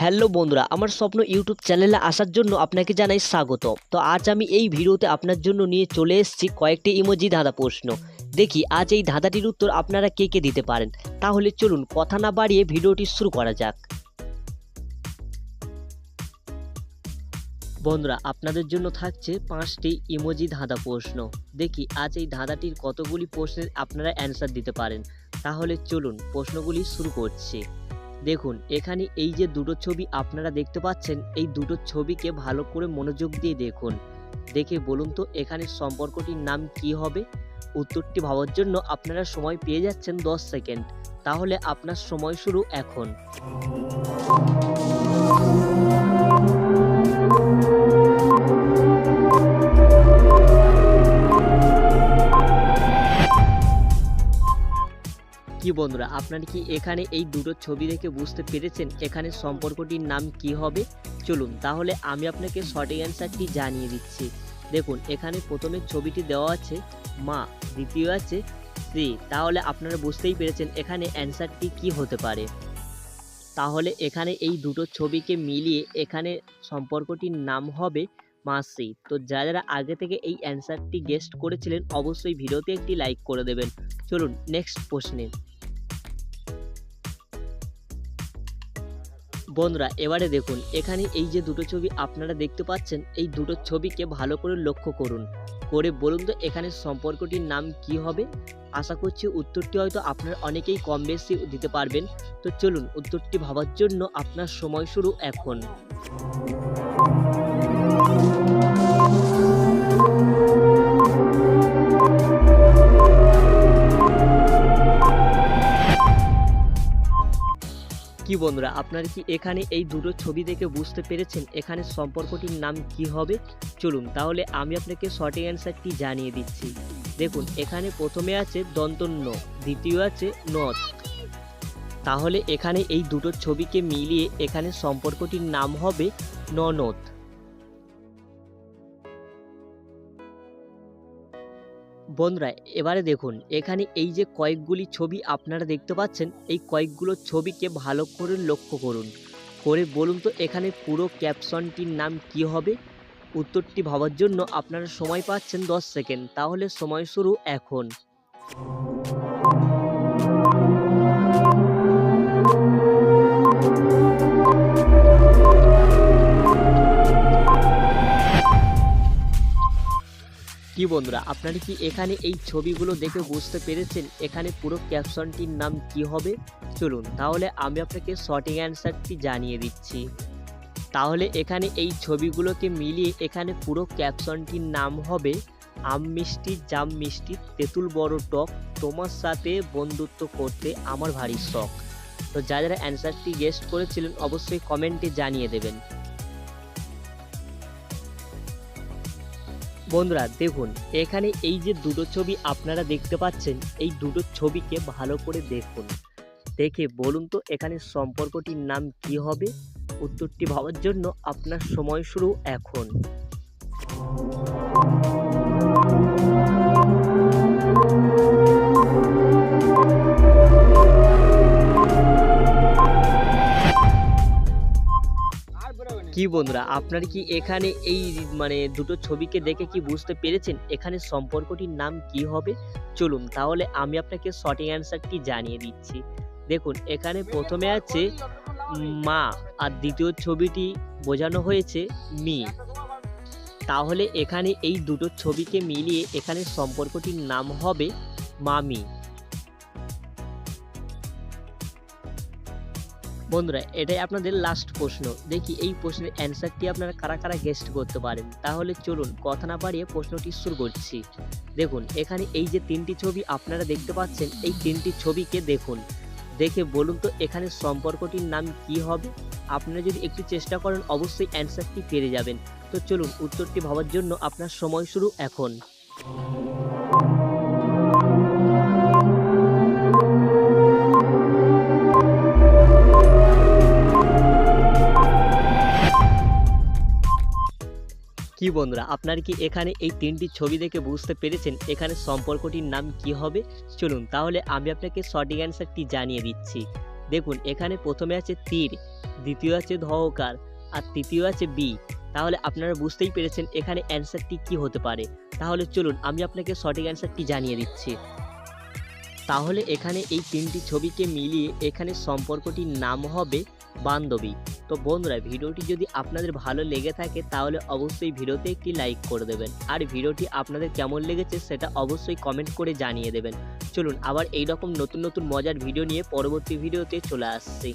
Hello বন্ধুরা, আমার স্বপ্ন ইউটিউব চ্যানেলে আসার জন্য আপনাকে জানাই স্বাগত। তো আজ আমি এই ভিডিওতে আপনার জন্য নিয়ে চলে এসেছি কয়েকটি ইমোজি ধাঁধা প্রশ্ন। দেখি, আজ এই ধাঁধাটির উত্তর আপনারা কে কে দিতে পারেন? তাহলে চলুন কথা না বাড়িয়ে ভিডিওটি শুরু করা যাক। বন্ধুরা, আপনাদের জন্য থাকছে পাঁচটি ইমোজি ধাঁধা প্রশ্ন। দেখি, আজ এই ধাঁধাটির কতগুলি প্রশ্নের আপনারা অ্যান্সার দিতে পারেন? তাহলে চলুন প্রশ্নগুলি শুরু করছি। দেখুন, এখানে এই যে দুটো ছবি আপনারা দেখতে পাচ্ছেন, এই দুটো ছবিকে ভালো করে মনোযোগ দিয়ে দেখুন। দেখে বলুন তো, এখানে সম্পর্কটির নাম কি হবে? উত্তরটি ভাবার জন্য আপনারা সময় পেয়ে যাচ্ছেন দশ সেকেন্ড। তাহলে আপনার সময় শুরু এখন। কি বন্ধুরা, আপনারা কি এখানে এই দুটো ছবি দেখে বুঝতে পেরেছেন এখানে সম্পর্কটির নাম কি হবে? চলুন, তাহলে আমি আপনাকে সঠিক অ্যান্সারটি জানিয়ে দিচ্ছি। দেখুন, এখানে প্রথমে ছবিটি দেওয়া আছে, মা, দ্বিতীয় আছে, স্ত্রী। তাহলে আপনারা বুঝতেই পেরেছেন এখানে অ্যান্সারটি কি হতে পারে। তাহলে এখানে এই দুটো ছবিকে মিলিয়ে এখানে সম্পর্কটির নাম হবে মাসি তো যারা যারা আগে থেকে এই অ্যান্সারটি গেস্ট করেছিলেন, অবশ্যই ভিডিওতে একটি লাইক করে দেবেন। চলুন, নেক্সট প্রশ্নে। বন্ধুরা, এবারে দেখুন, এখানে এই যে দুটো ছবি আপনারা দেখতে পাচ্ছেন, এই দুটো ছবিকে ভালো করে লক্ষ্য করুন। করে বলুন তো, এখানে সম্পর্কটির নাম কি হবে? আশা করছি উত্তরটি হয়তো আপনারা অনেকেই কম বেশি দিতে পারবেন। তো চলুন, উত্তরটি ভাবার জন্য আপনার সময় শুরু এখন। কি বন্ধুরা, আপনারা কি এখানে এই দুটো ছবি দেখে বুঝতে পেরেছেন এখানে সম্পর্কটির নাম কি হবে? চলুন তাহলে আমি আপনাকে সঠিক অ্যান্সারটি জানিয়ে দিচ্ছি। দেখুন, এখানে প্রথমে আছে দন্তন্য, দ্বিতীয় আছে নথ তাহলে এখানে এই দুটো ছবিকে মিলিয়ে এখানে সম্পর্কটির নাম হবে ননদ। বন্ধুরা, এবারে দেখুন, এখানে এই যে কয়েকগুলি ছবি আপনারা দেখতে পাচ্ছেন, এই কয়েকগুলো ছবিকে ভালো করে লক্ষ্য করুন। করে বলুন তো, এখানে পুরো ক্যাপশনটির নাম কি হবে? উত্তরটি ভাবার জন্য আপনারা সময় পাচ্ছেন দশ সেকেন্ড, তাহলে সময় শুরু এখন। বন্ধুরা, আপনারা কি এখানে এই ছবিগুলো দেখে বুঝতে পেরেছেন এখানে পুরো ক্যাপশনটির নাম কি হবে? চলুন, তাহলে আমি আপনাকে সঠিক অ্যান্সারটি জানিয়ে দিচ্ছি। তাহলে এখানে এই ছবিগুলোকে মিলিয়ে এখানে পুরো ক্যাপশনটির নাম হবে, আম মিষ্টি, জাম মিষ্টি, তেঁতুল বড় টক, তোমার সাথে বন্ধুত্ব করতে আমার ভারী শখ। তো যারা যারা অ্যান্সারটি গেস্ট করেছিলেন, অবশ্যই কমেন্টে জানিয়ে দেবেন। বন্ধুরা, দেখুন, এখানে এই যে দুটো ছবি আপনারা দেখতে পাচ্ছেন, এই দুটো ছবিকে ভালো করে দেখুন। দেখে বলুন তো, এখানে সম্পর্কটির নাম কি হবে? উত্তরটি ভাবার জন্য আপনার সময় শুরু এখন। কি বন্ধুরা, আপনার কি এখানে এই মানে দুটো ছবিকে দেখে কি বুঝতে পেরেছেন? এখানে সম্পর্কটির নাম কি হবে? চলুন তাহলে আমি আপনাকে সঠিক অ্যান্সারটি জানিয়ে দিচ্ছি। দেখুন, এখানে প্রথমে আছে মা আর দ্বিতীয় ছবিটি বোঝানো হয়েছে মি। তাহলে এখানে এই দুটো ছবিকে মিলিয়ে এখানে সম্পর্কটির নাম হবে মামি। বন্ধুরা, এটাই আপনাদের লাস্ট প্রশ্ন। দেখি এই প্রশ্নের অ্যান্সারটি আপনারা কারা কারা গেস্ট করতে পারেন? তাহলে চলুন কথা না বাড়িয়ে প্রশ্নটি শুরু করছি। দেখুন, এখানে এই যে তিনটি ছবি আপনারা দেখতে পাচ্ছেন, এই তিনটি ছবিকে দেখুন। দেখে বলুন তো, এখানে সম্পর্কটির নাম কি হবে? আপনারা যদি একটু চেষ্টা করেন, অবশ্যই অ্যান্সারটি পেরে যাবেন। তো চলুন, উত্তরটি ভাবার জন্য আপনার সময় শুরু এখন। কি বন্ধুরা, আপনার কি এখানে এই তিনটি ছবি দেখে বুঝতে পেরেছেন এখানে সম্পর্কটির নাম কি হবে? চলুন তাহলে আমি আপনাকে সঠিক অ্যান্সারটি জানিয়ে দিচ্ছি। দেখুন, এখানে প্রথমে আছে তীর, দ্বিতীয় আছে ধহকার, আর তৃতীয় আছে বি। তাহলে আপনারা বুঝতেই পেরেছেন এখানে অ্যান্সারটি কি হতে পারে। তাহলে চলুন আমি আপনাকে সঠিক অ্যান্সারটি জানিয়ে দিচ্ছি। তাহলে এখানে এই তিনটি ছবিকে মিলিয়ে এখানে সম্পর্কটির নাম হবে বান্ধবী। তো বন্ধুরা, ভিডিওটি যদি আপনাদের ভালো লেগে থাকে, তাহলে অবশ্যই ভিডিওতে একটি লাইক করে দেবেন। আর ভিডিওটি আপনাদের কেমন লেগেছে সেটা অবশ্যই কমেন্ট করে জানিয়ে দেবেন। চলুন, আবার এই রকম নতুন নতুন মজার ভিডিও নিয়ে পরবর্তী ভিডিওতে চলে আসছি।